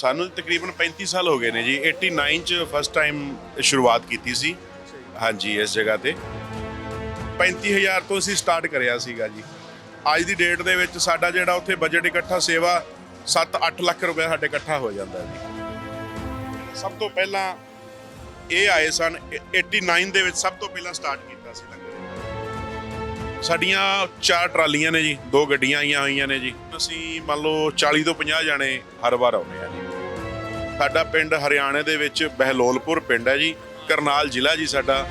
ਸਾਨੂੰ ਤਕਰੀਬਨ 35 ਸਾਲ ਹੋ ਗਏ ਨੇ ਜੀ। 89 ਚ ਫਸਟ ਟਾਈਮ ਸ਼ੁਰੂਆਤ ਕੀਤੀ ਸੀ। ਹਾਂਜੀ, ਇਸ ਜਗ੍ਹਾ ਤੇ। 35000 ਤੋਂ ਅਸੀਂ ਸਟਾਰਟ ਕਰਿਆ ਸੀਗਾ ਜੀ। ਅੱਜ ਦੀ ਡੇਟ ਦੇ ਵਿੱਚ ਸਾਡਾ ਜਿਹੜਾ ਉੱਥੇ ਬਜਟ ਇਕੱਠਾ ਸੇਵਾ 7-8 ਲੱਖ ਰੁਪਏ ਸਾਡੇ ਇਕੱਠਾ ਹੋ ਜਾਂਦਾ ਜੀ। ਸਭ ਤੋਂ ਪਹਿਲਾਂ ਇਹ ਆਏ ਸਨ 89 ਦੇ ਵਿੱਚ ਸਭ ਤੋਂ ਪਹਿਲਾਂ ਸਟਾਰਟ ਕੀਤਾ ਸੀ ਲੰਗਰ। ਸਾਡੀਆਂ ਚਾਰ ਟਰਾਲੀਆਂ ਨੇ ਜੀ, ਦੋ ਗੱਡੀਆਂ ਆਈਆਂ ਹੋਈਆਂ ਨੇ ਜੀ। ਅਸੀਂ ਮੰਨ ਲਓ 40 ਤੋਂ 50 ਜਾਣੇ ਹਰ ਵਾਰ ਆਉਂਦੇ ਆ ਜੀ। ਸਾਡਾ ਪਿੰਡ ਹਰਿਆਣੇ ਦੇ ਵਿੱਚ ਬਹਿਲੋਲਪੁਰ ਪਿੰਡ ਹੈ ਜੀ ਕਰਨਾਲ ਜ਼ਿਲ੍ਹਾ ਜੀ ਸਾਡਾ।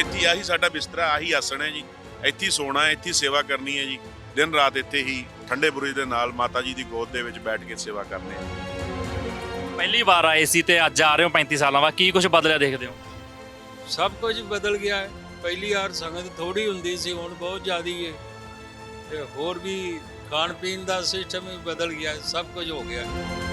ਇੱਥੇ ਆਹੀ ਸਾਡਾ ਬਿਸਤਰਾ ਆਹੀ ਆਸਣ ਹੈ ਜੀ। ਇੱਥੇ ਸੋਣਾ ਹੈ ਇੱਥੇ ਸੇਵਾ ਕਰਨੀ ਹੈ ਜੀ। ਦਿਨ ਰਾਤ ਇੱਥੇ ਹੀ ਠੰਡੇ ਬੁਰਜ ਦੇ ਨਾਲ ਮਾਤਾ ਜੀ ਦੀ ਗੋਦ ਦੇ ਵਿੱਚ ਬੈਠ ਕੇ ਸੇਵਾ ਕਰਨੀ ਹੈ ਪਹਿਲੀ ਵਾਰ ਆਏ ਸੀ ਤੇ ਅੱਜ ਆ ਰਹੇ ਹੋ 35 ਸਾਲਾਂ ਬਾਅਦ। ਕੀ ਕੁਝ ਬਦਲਿਆ ਦੇਖਦੇ ਹੋ? ਸਭ ਕੁਝ ਬਦਲ ਗਿਆ ਹੈ। ਪਹਿਲੀ ਵਾਰ ਸੰਗਤ ਥੋੜੀ ਹੁੰਦੀ ਸੀ ਹੁਣ ਬਹੁਤ ਜ਼ਿਆਦੀ ਹੈ। ਤੇ ਹੋਰ ਵੀ ਖਾਣ ਪੀਣ ਦਾ ਸਿਸਟਮ ਵੀ ਬਦਲ ਗਿਆ ਸਭ ਕੁਝ ਹੋ ਗਿਆ ਹੈ।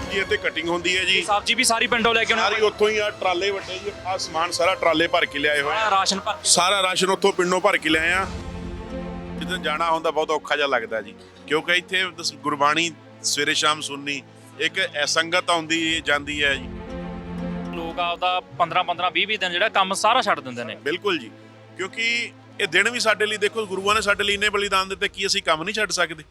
ਸਬਜ਼ੀ ਇੱਥੇ ਕਟਿੰਗ ਹੁੰਦੀ ਹੈ ਜੀ। ਸਬਜ਼ੀ ਵੀ ਸਾਰੀ ਪਿੰਡੋਂ ਲੈ ਕੇ ਆਉਣਾ ਸਾਰੀ ਉੱਥੋਂ ਹੀ ਆ ਟਰਾਲੇ ਵੱਡੇ ਜੀ ਆ ਸਮਾਨ ਸਾਰਾ ਟਰਾਲੇ ਭਰ ਕੇ ਲਿਆਏ ਹੋਏ ਆ। ਰਾਸ਼ਨ ਭਰ ਸਾਰਾ ਰਾਸ਼ਨ ਉੱਥੋਂ ਪਿੰਡੋਂ ਭਰ ਕੇ ਲਿਆਏ ਆ। ਜਦੋਂ ਜਾਣਾ ਹੁੰਦਾ ਬਹੁਤ ਔਖਾ ਜਿਹਾ ਲੱਗਦਾ ਜੀ। ਕਿਉਂਕਿ ਇੱਥੇ ਗੁਰਬਾਣੀ ਸਵੇਰੇ ਸ਼ਾਮ ਸੁਣਨੀ ਇੱਕ ਸੰਗਤ ਆਉਂਦੀ ਜਾਂਦੀ ਹੈ ਜੀ। ਲੋਕ ਆਪਦਾ 15 15 20 20 ਦਿਨ ਜਿਹੜਾ ਕੰਮ ਸਾਰਾ ਛੱਡ ਦਿੰਦੇ ਨੇ। ਬਿਲਕੁਲ ਜੀ। ਕਿਉਂਕਿ ਇਹ ਦਿਨ ਵੀ ਸਾਡੇ ਲਈ ਦੇਖੋ ਗੁਰੂਆਂ ਨੇ ਸਾਡੇ ਲਈ ਇੰਨੇ ਬਲੀਦਾਨ ਦਿੱਤੇ ਕੀ ਅਸੀਂ ਕੰਮ ਨਹੀਂ ਛੱਡ ਸਕਦੇ?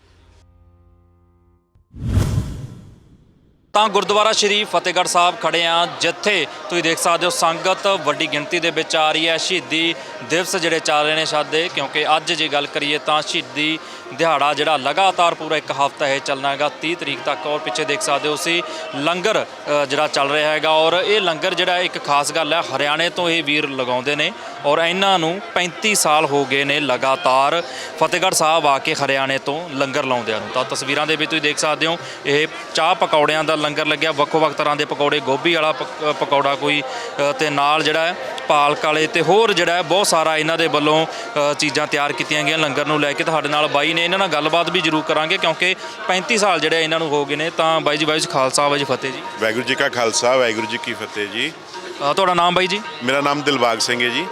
ਤਾਂ ਗੁਰਦੁਆਰਾ ਸ਼੍ਰੀ ਫਤਿਹਗੜ੍ਹ ਸਾਹਿਬ ਖੜੇ ਆ ਜਿੱਥੇ ਤੁਸੀਂ ਦੇਖ ਸਕਦੇ ਹੋ ਸੰਗਤ ਵੱਡੀ ਗਿਣਤੀ ਦੇ ਵਿੱਚ ਆ ਰਹੀ ਹੈ। ਸ਼ਹੀਦੀ ਦਿਵਸ ਜਿਹੜੇ ਚੱਲ ਰਹੇ ਨੇ ਸ਼ਾਦੇ, ਕਿਉਂਕਿ ਅੱਜ ਜੇ ਗੱਲ ਕਰੀਏ ਤਾਂ ਸ਼ਹੀਦੀ ਦਿਹਾੜਾ ਜਿਹੜਾ ਲਗਾਤਾਰ ਪੂਰਾ ਇੱਕ ਹਫ਼ਤਾ ਇਹ ਚੱਲਣਾ ਹੈਗਾ। 30 ਤਰੀਕ ਤੱਕ ਔਰ ਪਿੱਛੇ ਦੇਖ ਸਕਦੇ ਹੋ ਸੀ ਲੰਗਰ ਜਿਹੜਾ ਚੱਲ ਰਿਹਾ ਹੈਗਾ ਔਰ ਇਹ ਲੰਗਰ ਜਿਹੜਾ ਇੱਕ ਖਾਸ ਗੱਲ ਹੈ, ਹਰਿਆਣੇ ਤੋਂ ਇਹ ਵੀਰ ਲਗਾਉਂਦੇ ਨੇ ਔਰ ਇਹਨਾਂ ਨੂੰ 35 ਸਾਲ ਹੋ ਗਏ ਨੇ ਲਗਾਤਾਰ ਫਤਿਹਗੜ੍ਹ ਸਾਹਿਬ ਆ ਕੇ ਹਰਿਆਣੇ ਤੋਂ ਲੰਗਰ ਲਾਉਂਦਿਆਂ ਨੂੰ। ਤਾਂ ਤਸਵੀਰਾਂ ਦੇ ਵਿੱਚ ਤੁਸੀਂ ਦੇਖ ਸਕਦੇ ਹੋ, ਇਹ ਚਾਹ ਪਕੌੜਿਆਂ ਦਾ ਲੰਗਰ ਲੱਗਿਆ। ਵੱਖੋ ਵੱਖ ਤਰ੍ਹਾਂ ਦੇ ਪਕੌੜੇ ਗੋਭੀ ਵਾਲਾ ਪਕ- ਪਕੌੜਾ ਕੋਈ ਅ, ਤੇ ਨਾਲ ਜਿਹੜਾ ਹੈ ਪਾਲਕ ਵਾਲੇ ਤੇ ਹੋਰ ਜਿਹੜਾ ਹੈ ਬਹੁਤ ਸਾਰਾ ਇਹਨਾਂ ਦੇ ਵੱਲੋਂ ਅ, ਚੀਜ਼ਾਂ ਤਿਆਰ ਕੀਤੀਆਂ ਗਈਆਂ ਲੰਗਰ ਨੂੰ ਲੈ ਕੇ। ਤੁਹਾਡੇ ਨਾਲ ਬਾਈ ਨੇ ਇਹਨਾਂ ਨਾਲ ਗੱਲਬਾਤ ਵੀ ਜ਼ਰੂਰ ਕਰਾਂਗੇ ਕਿਉਂਕਿ 35 ਸਾਲ ਜਿਹੜੇ ਇਹਨਾਂ ਨੂੰ ਹੋ ਗਏ ਨੇ। ਤਾਂ ਬਾਈ ਜੀ ਬਾਈ ਜੀ ਖਾਲਸਾ ਬਾਈ ਜੀ ਫਤਿਹ ਜੀ। ਵਾਹਿਗੁਰੂ ਜੀ ਕਾ ਖਾਲਸਾ ਵਾਹਿਗੁਰੂ ਜੀ ਕੀ ਫਤਿਹ ਜੀ। ਅ, ਤੁਹਾਡਾ ਨਾਮ ਬਾਈ ਜੀ? ਮੇਰਾ ਨਾਮ ਦਿਲਬਾਗ ਸਿੰਘ ਹੈ ਜੀ।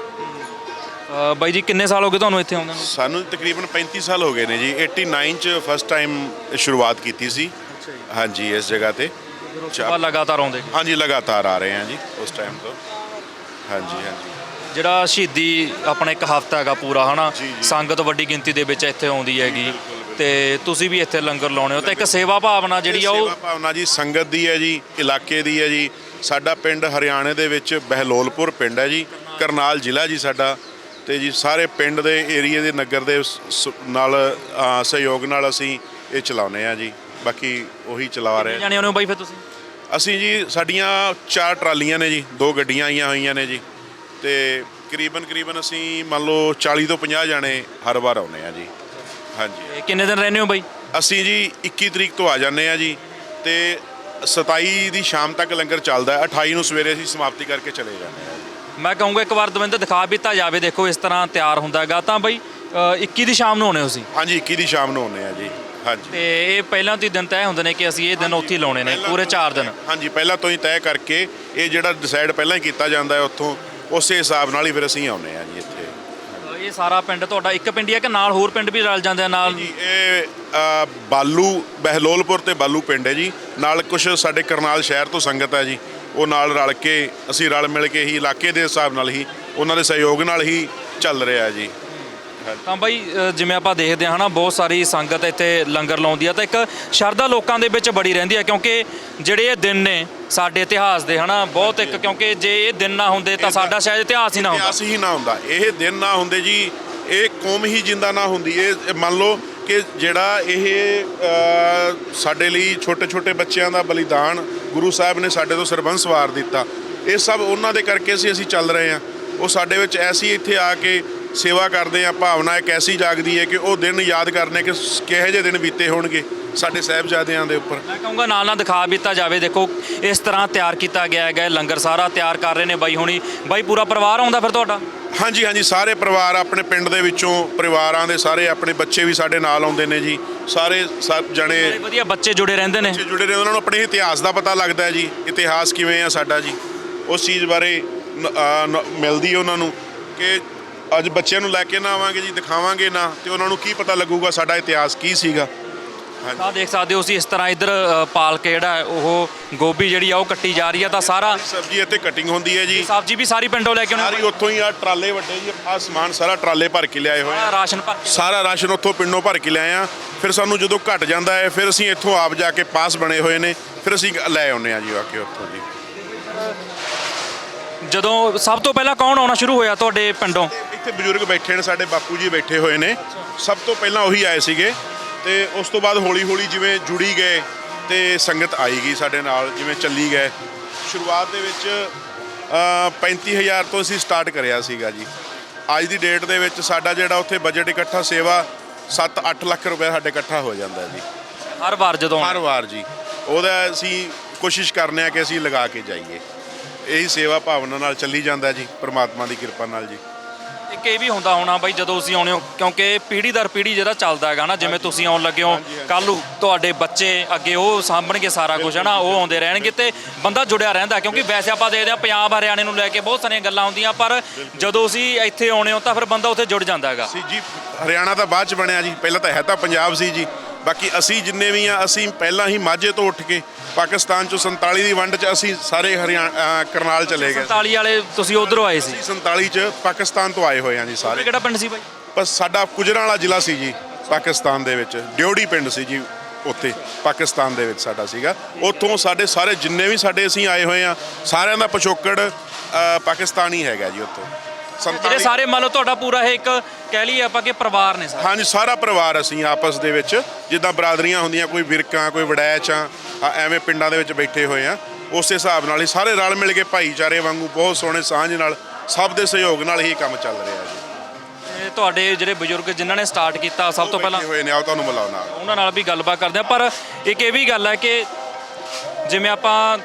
ਅ, ਬਾਈ ਜੀ ਕਿੰਨੇ ਸਾਲ ਹੋ ਗਏ ਤੁਹਾਨੂੰ ਇੱਥੇ ਆਉਂਦੇ ਨੂੰ? ਸਾਨੂੰ ਤਕਰੀਬਨ 35 ਸਾਲ ਹੋ ਗਏ ਨੇ ਜੀ। 89 ਚ ਫਸਟ ਟਾਈਮ ਸ਼ੁਰੂਆਤ ਕੀਤੀ ਸੀ। ਹਾਂਜੀ ਇਸ ਜਗ੍ਹਾ ਤੇ। ਬਾਅਦ ਲਗਾਤਾਰ ਆਉਂਦੇ ਹਾਂਜੀ ਲਗਾਤਾਰ ਆ ਰਹੇ ਹਾਂ ਜੀ ਉਸ ਟਾਈਮ ਤੋਂ। ਹਾਂਜੀ ਹਾਂਜੀ। ਜਿਹੜਾ ਸ਼ਹੀਦੀ ਆਪਣਾ ਇੱਕ ਹਫਤਾ ਹੈਗਾ ਪੂਰਾ ਹਨਾ? ਜੀ, ਜੀ। ਸੰਗਤ ਵੱਡੀ ਗਿਣਤੀ ਦੇ ਵਿੱਚ ਇੱਥੇ ਆਉਂਦੀ ਹੈਗੀ। ਤੇ ਤੁਸੀਂ ਵੀ ਇੱਥੇ ਲੰਗਰ ਲਾਉਣੇ ਹੋ ਤਾਂ ਇੱਕ ਸੇਵਾ ਭਾਵਨਾ ਜਿਹੜੀ ਆ ਉਹ ਸੇਵਾ ਭਾਵਨਾ ਜੀ ਸੰਗਤ ਦੀ ਹੈ ਜੀ ਇਲਾਕੇ ਦੀ ਹੈ ਜੀ। ਸਾਡਾ ਪਿੰਡ ਹਰਿਆਣੇ ਦੇ ਵਿੱਚ ਬਹਿਲੋਲਪੁਰ ਪਿੰਡ ਹੈ ਜੀ ਕਰਨਾਲ ਜ਼ਿਲ੍ਹਾ ਜੀ ਸਾਡਾ। ਤੇ ਜੀ ਸਾਰੇ ਪਿੰਡ ਦੇ ਏਰੀਏ ਦੇ ਨਗਰ ਦੇ ਸ- ਸ- ਨਾਲ ਅ, ਸਹਿਯੋਗ ਨਾਲ ਅਸੀਂ ਇਹ ਚਲਾਉਨੇ ਆ ਜੀ। ਬਾਕੀ ਉਹੀ ਚਲਾ ਰਹੇ। ਜਾਣੇ ਆਉਣੇ ਹੋ ਬਾਈ ਫਿਰ ਤੁਸੀਂ? ਅਸੀਂ ਜੀ ਸਾਡੀਆਂ ਚਾਰ ਟਰਾਲੀਆਂ ਨੇ ਜੀ ਦੋ ਗੱਡੀਆਂ ਆਈਆਂ ਹੋਈਆਂ ਨੇ ਜੀ। ਤੇ ਕਰੀਬਨ ਕਰੀਬਨ ਅਸੀਂ ਮੰਨ ਲਓ 40 ਤੋਂ 50 ਜਾਣੇ ਹਰ ਵਾਰ ਆਉਨੇ ਆ ਜੀ। ਹਾਂਜੀ। ਇਹ ਕਿੰਨੇ ਦਿਨ ਰਹਿੰਦੇ ਹੋ ਬਾਈ? ਅਸੀਂ ਜੀ 21 ਤਰੀਕ ਤੋਂ ਆ ਜਾਂਦੇ ਆ ਜੀ। ਤੇ 27 ਦੀ ਸ਼ਾਮ ਤੱਕ ਲੰਗਰ ਚੱਲਦਾ ਹੈ। 28 ਨੂੰ ਸਵੇਰੇ ਅਸੀਂ ਸਮਾਪਤੀ ਕਰਕੇ ਚਲੇ ਜਾਂਦੇ ਆ ਮੈਂ ਕਹੂੰਗਾ ਇੱਕ ਵਾਰ ਦਵਿੰਦਰ ਦਿਖਾ ਵੀ ਦਿੱਤਾ ਜਾਵੇ ਦੇਖੋ ਇਸ ਤਰ੍ਹਾਂ ਤਿਆਰ ਹੁੰਦਾ ਹੈਗਾ। ਤਾਂ ਬਾਈ ਅ, 21 ਦੀ ਸ਼ਾਮ ਨੂੰ ਆਉਣੇ ਹੋ ਸੀ ਹਾਂਜੀ 21 ਦੀ ਸ਼ਾਮ ਨੂੰ ਆਉਨੇ ਆ ਜੀ। ਹਾਂਜੀ। ਤੇ ਇਹ ਪਹਿਲਾਂ ਤੋਂ ਹੀ ਦਿਨ ਤੈਅ ਹੁੰਦੇ ਨੇ ਕਿ ਅਸੀਂ ਇਹ ਦਿਨ ਉੱਥੇ ਹੀ ਲਾਉਣੇ ਨੇ ਪੂਰੇ ਤੋਂ 4 ਦਿਨ। ਹਾਂਜੀ ਪਹਿਲਾਂ ਤੋਂ ਹੀ ਤੈਅ ਕਰਕੇ ਇਹ ਜਿਹੜਾ ਡਿਸਾਈਡ ਪਹਿਲਾਂ ਹੀ ਕੀਤਾ ਜਾਂਦਾ ਹੈ ਉੱਥੋਂ ਉਸੇ ਹਿਸਾਬ ਨਾਲ ਹੀ ਫਿਰ ਅਸੀਂ ਆਉਨੇ ਆ ਜੀ ਇੱਥੇ। ਇਹ ਸਾਰਾ ਪਿੰਡ ਤੁਹਾਡਾ ਇੱਕ ਪਿੰਡ ਹੀ ਹੈ ਕਿ ਨਾਲ ਹੋਰ ਪਿੰਡ ਵੀ ਰਲ ਜਾਂਦੇ ਆ ਨਾਲ? ਜੀ ਇਹ ਅ, ਬਾਲੂ ਬਹਿਲੋਲਪੁਰ ਤੇ ਬਾਲੂ ਪਿੰਡ ਹੈ ਜੀ। ਨਾਲ ਕੁਝ ਸਾਡੇ ਕਰਨਾਲ ਸ਼ਹਿਰ ਤੋਂ ਸੰਗਤ ਹੈ ਜੀ। ਉਹ ਨਾਲ ਰਲ ਕੇ ਅਸੀਂ ਰਲ ਮਿਲ ਕੇ ਹੀ ਇਲਾਕੇ ਦੇ ਹਿਸਾਬ ਨਾਲ ਹੀ ਉਹਨਾਂ ਦੇ ਸਹਿਯੋਗ ਨਾਲ ਹੀ ਚੱਲ ਰਿਹਾ ਜੀ। ਤਾਂ ਬਾਈ ਅ, ਜਿਵੇਂ ਆਪਾਂ ਦੇਖਦੇ ਹਾਂ ਹਨਾ ਬਹੁਤ ਸਾਰੀ ਸੰਗਤ ਇੱਥੇ ਲੰਗਰ ਲਾਉਂਦੀ ਆ ਤਾਂ ਇੱਕ ਸ਼ਰਧਾ ਲੋਕਾਂ ਦੇ ਵਿੱਚ ਬੜੀ ਰਹਿੰਦੀ ਆ ਕਿਉਂਕਿ ਜਿਹੜੇ ਇਹ ਦਿਨ ਨੇ ਸਾਡੇ ਇਤਿਹਾਸ ਦੇ ਹਨਾ ਬਹੁਤ ਇੱਕ ਕਿਉਂਕਿ ਜੇ ਇਹ ਦਿਨ ਨਾ ਹੁੰਦੇ ਤਾਂ ਸਾਡਾ ਸ਼ਾਇਦ ਇਤਿਹਾਸ ਹੀ ਨਾ ਹੁੰਦਾ। ਇਤਿਹਾਸ ਹੀ ਨਾ ਹੁੰਦਾ। ਇਹ ਦਿਨ ਨਾ ਹੁੰਦੇ ਜੀ ਇਹ ਕੌਮ ਹੀ ਜਿੰਦਾ ਨਾ ਹੁੰਦੀ। ਇਹ ਮੰਨ ਲਓ ਕਿ ਜਿਹੜਾ ਇਹ ਅ, ਸਾਡੇ ਲਈ ਛੋਟੇ ਛੋਟੇ ਬੱਚਿਆਂ ਦਾ ਬਲੀਦਾਨ ਗੁਰੂ ਸਾਹਿਬ ਨੇ ਸਾਡੇ ਤੋਂ ਸਰਬੰਸ ਵਾਰ ਦਿੱਤਾ। ਇਹ ਸਭ ਉਹਨਾਂ ਦੇ ਕਰਕੇ ਅਸੀਂ ਅਸੀਂ ਚੱਲ ਰਹੇ ਹਾਂ। ਉਹ ਸਾਡੇ ਵਿੱਚ ਐਸੀ ਇੱਥੇ ਆ ਕੇ ਸੇਵਾ ਕਰਦੇ ਆ ਭਾਵਨਾ ਇੱਕ ਐਸੀ ਜਾਗਦੀ ਹੈ ਕਿ ਉਹ ਦਿਨ ਯਾਦ ਕਰਨੇ ਕਿ ਕਿਹੋ ਜਿਹੇ ਦਿਨ ਬੀਤੇ ਹੋਣਗੇ ਸਾਡੇ ਸਾਹਿਬਜ਼ਾਦਿਆਂ ਦੇ ਉੱਪਰ। ਮੈਂ ਕਹੂੰਗਾ ਨਾਲ ਨਾਲ ਦਿਖਾ ਦਿੱਤਾ ਜਾਵੇ ਦੇਖੋ ਇਸ ਤਰ੍ਹਾਂ ਤਿਆਰ ਕੀਤਾ ਗਿਆ ਹੈਗਾ ਲੰਗਰ ਸਾਰਾ ਤਿਆਰ ਕਰ ਰਹੇ ਨੇ ਬਾਈ ਹੁਣੀ। ਬਾਈ ਪੂਰਾ ਪਰਿਵਾਰ ਆਉਂਦਾ ਫਿਰ ਤੁਹਾਡਾ? ਹਾਂਜੀ ਹਾਂਜੀ ਸਾਰੇ ਪਰਿਵਾਰ ਆਪਣੇ ਪਿੰਡ ਦੇ ਵਿੱਚੋਂ ਪਰਿਵਾਰਾਂ ਦੇ ਸਾਰੇ ਆਪਣੇ ਬੱਚੇ ਵੀ ਸਾਡੇ ਨਾਲ ਆਉਂਦੇ ਨੇ ਜੀ। ਸਾਰੇ ਸਭ ਜਣੇ ਵਧੀਆ ਬੱਚੇ ਜੁੜੇ ਰਹਿੰਦੇ ਨੇ। ਬੱਚੇ ਜੁੜੇ ਨੇ ਉਹਨਾਂ ਨੂੰ ਆਪਣੇ ਇਤਿਹਾਸ ਦਾ ਪਤਾ ਲੱਗਦਾ ਹੈ ਜੀ ਇਤਿਹਾਸ ਕਿਵੇਂ ਆ ਸਾਡਾ ਜੀ। ਉਸ ਚੀਜ਼ ਬਾਰੇ ਮਿਲਦੀ ਹੈ ਉਹਨਾਂ ਨੂੰ ਕਿ ਅੱਜ ਬੱਚਿਆਂ ਨੂੰ ਲੈ ਕੇ ਨਾ ਆਵਾਂਗੇ ਜੀ ਦਿਖਾਵਾਂਗੇ ਨਾ ਤੇ ਉਹਨਾਂ ਨੂੰ ਕੀ ਪਤਾ ਲੱਗੂਗਾ ਸਾਡਾ ਇਤਿਹਾਸ ਕੀ ਸੀਗਾ। ਤਾਂ ਦੇਖ ਸਕਦੇ ਹੋ ਤੁਸੀਂ ਇਸ ਤਰ੍ਹਾਂ ਇੱਧਰ ਅ, ਪਾਲ ਕੇ ਜਿਹੜਾ ਹੈ ਉਹ ਗੋਭੀ ਜਿਹੜੀ ਆ ਉਹ ਕੱਟੀ ਜਾ ਰਹੀ ਆ ਤਾਂ ਸਾਰਾ ਸਬਜ਼ੀ ਇੱਥੇ ਕਟਿੰਗ ਹੁੰਦੀ ਹੈ ਜੀ। ਸਬਜ਼ੀ ਵੀ ਸਾਰੀ ਪਿੰਡੋਂ ਲੈ ਕੇ ਸਾਰੀ ਆਉਣੀ ਉੱਥੋਂ ਹੀ ਆ ਟਰਾਲੇ ਵੱਡੇ ਜੀ ਆ ਸਮਾਨ ਸਾਰਾ ਟਰਾਲੇ ਭਰ ਕੇ ਲਿਆਏ ਹੋਏ ਆ। ਰਾਸ਼ਨ ਭਰ ਕੇ ਸਾਰਾ ਰਾਸ਼ਨ ਉੱਥੋਂ ਪਿੰਡੋਂ ਭਰ ਕੇ ਲਿਆਏ ਆ। ਫਿਰ ਸਾਨੂੰ ਜਦੋਂ ਘਟ ਜਾਂਦਾ ਹੈ ਫਿਰ ਅਸੀਂ ਇੱਥੋਂ ਆਪ ਜਾ ਕੇ ਪਾਸ ਬਣੇ ਹੋਏ ਨੇ ਫਿਰ ਅਸੀਂ ਲੈ ਆਉਂਦੇ ਆ ਜੀ ਆ ਕੇ ਉੱਥੋਂ ਜੀ। ਜਦੋਂ ਸਭ ਤੋਂ ਪਹਿਲਾਂ ਕੌਣ ਆਉਣਾ ਸ਼ੁਰੂ ਹੋਇਆ ਤੁਹਾਡੇ ਪਿੰਡੋਂ? ਇੱਥੇ ਬਜ਼ੁਰਗ ਬੈਠੇ ਨੇ ਸਾਡੇ ਬਾਪੂ ਜੀ ਬੈਠੇ ਹੋਏ ਨੇ। ਸਭ ਤੋਂ ਪਹਿਲਾਂ ਉਹੀ ਆਏ ਸੀਗੇ ਤੇ ਉਸ ਤੋਂ ਬਾਅਦ ਹੌਲੀ ਹੌਲੀ ਜਿਵੇਂ ਜੁੜੀ ਗਏ ਤੇ ਸੰਗਤ ਆਈ ਗਈ ਸਾਡੇ ਨਾਲ ਜਿਵੇਂ ਚੱਲੀ ਗਏ। ਸ਼ੁਰੂਆਤ ਦੇ ਵਿੱਚ ਅ, 35000 ਤੋਂ ਅਸੀਂ ਸਟਾਰਟ ਕਰਿਆ ਸੀਗਾ ਜੀ। ਅੱਜ ਦੀ ਡੇਟ ਦੇ ਵਿੱਚ ਸਾਡਾ ਜਿਹੜਾ ਉੱਥੇ ਬਜਟ ਇਕੱਠਾ ਸੇਵਾ 7-8 ਲੱਖ ਰੁਪਏ ਸਾਡੇ ਇਕੱਠਾ ਹੋ ਜਾਂਦਾ ਜੀ। ਹਰ ਵਾਰ ਜਦੋਂ ਹਰ ਵਾਰ ਜੀ। ਉਹਦਾ ਅਸੀਂ ਕੋਸ਼ਿਸ਼ ਕਰਨੇ ਆ ਕਿ ਅਸੀਂ ਲਗਾ ਕੇ ਜਾਈਏ। ਇਹੀ ਸੇਵਾ ਭਾਵਨਾ ਨਾਲ ਚੱਲੀ ਜਾਂਦਾ ਜੀ ਪ੍ਰਮਾਤਮਾ ਦੀ ਕਿਰਪਾ ਨਾਲ ਜੀ। ਇੱਕ ਇਹ ਵੀ ਹੁੰਦਾ ਹੋਣਾ ਬਾਈ ਜਦੋਂ ਤੁਸੀਂ ਆਉਣੇ ਹੋ ਕਿਉਂਕਿ ਪੀੜ੍ਹੀ ਦਰ ਪੀੜ੍ਹੀ ਜਿਹੜਾ ਚੱਲਦਾ ਹੈਗਾ ਨਾ ਜਿਵੇਂ ਤੁਸੀਂ ਆਉਣ ਲੱਗੇ ਹੋ ਕੱਲ ਨੂੰ ਤੁਹਾਡੇ ਬੱਚੇ ਅੱਗੇ ਉਹ ਸਾਂਭਣਗੇ ਸਾਰਾ ਕੁਝ ਹੈ ਨਾ ਉਹ ਆਉਂਦੇ ਰਹਿਣਗੇ ਤੇ ਬੰਦਾ ਜੁੜਿਆ ਰਹਿੰਦਾ ਕਿਉਂਕਿ ਵੈਸੇ ਆਪਾਂ ਦੇਖਦੇ ਆ ਪੰਜਾਬ ਹਰਿਆਣੇ ਨੂੰ ਲੈ ਕੇ ਬਹੁਤ ਸਾਰੀਆਂ ਗੱਲਾਂ ਹੁੰਦੀਆਂ ਪਰ ਜਦੋਂ ਅਸੀਂ ਇੱਥੇ ਆਉਣੇ ਹੋ ਤਾਂ ਫਿਰ ਬੰਦਾ ਉੱਥੇ ਜੁੜ ਜਾਂਦਾ ਹੈਗਾ। ਸੀ ਜੀ ਹਰਿਆਣਾ ਤਾਂ ਬਾਅਦ ਚ ਬਣਿਆ ਜੀ ਪਹਿਲਾਂ ਤਾਂ ਹੈ ਤਾਂ ਪੰਜਾਬ ਸੀ ਜੀ। ਬਾਕੀ ਅਸੀਂ ਜਿੰਨੇ ਵੀ ਆ ਅਸੀਂ ਪਹਿਲਾਂ ਹੀ ਮਾਝੇ ਤੋਂ ਉੱਠ ਕੇ ਪਾਕਿਸਤਾਨ ਚੋਂ 47 ਦੀ ਵੰਡ ਚ ਅਸੀਂ ਸਾਰੇ ਹਰਿਆਣਾ ਕਰਨਾਲ ਚਲੇ ਗਏ। 47 ਵਾਲੇ ਤੁਸੀਂ ਉਧਰੋਂ ਆਏ ਸੀ? ਅਸੀਂ 47 ਚ ਪਾਕਿਸਤਾਨ ਤੋਂ ਆਏ ਹੋਏ ਆ ਜੀ ਸਾਰੇ। ਕਿਹੜਾ ਪਿੰਡ ਸੀ ਬਾਈ? ਬਸ ਸਾਡਾ ਗੁਜਰਾਂਵਾਲਾ ਜ਼ਿਲ੍ਹਾ ਸੀ ਜੀ ਪਾਕਿਸਤਾਨ ਦੇ ਵਿੱਚ। ਡਿਓੜੀ ਪਿੰਡ ਸੀ ਜੀ ਉੱਥੇ ਪਾਕਿਸਤਾਨ ਦੇ ਵਿੱਚ ਸਾਡਾ ਸੀਗਾ। ਉੱਥੋਂ ਸਾਡੇ ਸਾਰੇ ਜਿੰਨੇ ਵੀ ਸਾਡੇ ਅਸੀਂ ਆਏ ਹੋਏ ਆ ਸਾਰਿਆਂ ਦਾ ਪਿਛੋਕੜ ਪਾਕਿਸਤਾਨੀ ਹੈਗਾ ਜੀ ਉੱਥੋਂ। ਜਿਹੜੇ 47 ਸਾਰੇ ਮੰਨ ਲਓ ਤੁਹਾਡਾ ਪੂਰਾ ਇਹ ਇੱਕ ਕਹਿ ਲਈਏ ਆਪਾਂ ਕਿ ਪਰਿਵਾਰ ਨੇ ਸਾਰੇ। ਹਾਂਜੀ ਸਾਰਾ ਪਰਿਵਾਰ ਅਸੀਂ ਆਪਸ ਦੇ ਵਿੱਚ ਜਿੱਦਾਂ ਬਰਾਦਰੀਆਂ ਹੁੰਦੀਆਂ ਕੋਈ ਵਿਰਕਾਂ ਕੋਈ ਵੜੈਚਾਂ ਆ ਐਵੇਂ ਪਿੰਡਾਂ ਦੇ ਵਿੱਚ ਬੈਠੇ ਹੋਏ ਆ। ਉਸੇ ਹਿਸਾਬ ਨਾਲ ਹੀ ਸਾਰੇ ਰਲ ਮਿਲ ਕੇ ਭਾਈਚਾਰੇ ਵਾਂਗੂ ਬਹੁਤ ਸੋਹਣੇ ਸਾਂਝ ਨਾਲ ਸਭ ਦੇ ਸਹਿਯੋਗ ਨਾਲ ਹੀ ਇਹ ਕੰਮ ਚੱਲ ਰਿਹਾ ਜੀ। ਤੇ ਤੁਹਾਡੇ ਜਿਹੜੇ ਬਜ਼ੁਰਗ ਜਿਨ੍ਹਾਂ ਨੇ ਸਟਾਰਟ ਕੀਤਾ ਸਭ ਤੋਂ ਪਹਿਲਾਂ ਬੈਠੇ ਹੋਏ ਨੇ ਆਓ ਤੁਹਾਨੂੰ ਮਿਲਾਉਣਾ ਉਹਨਾਂ ਨਾਲ ਵੀ ਗੱਲਬਾਤ ਕਰਦੇ ਆ ਪਰ ਇੱਕ ਇਹ ਵੀ ਗੱਲ ਹੈ ਕਿ ਜਿਵੇਂ ਆਪਾਂ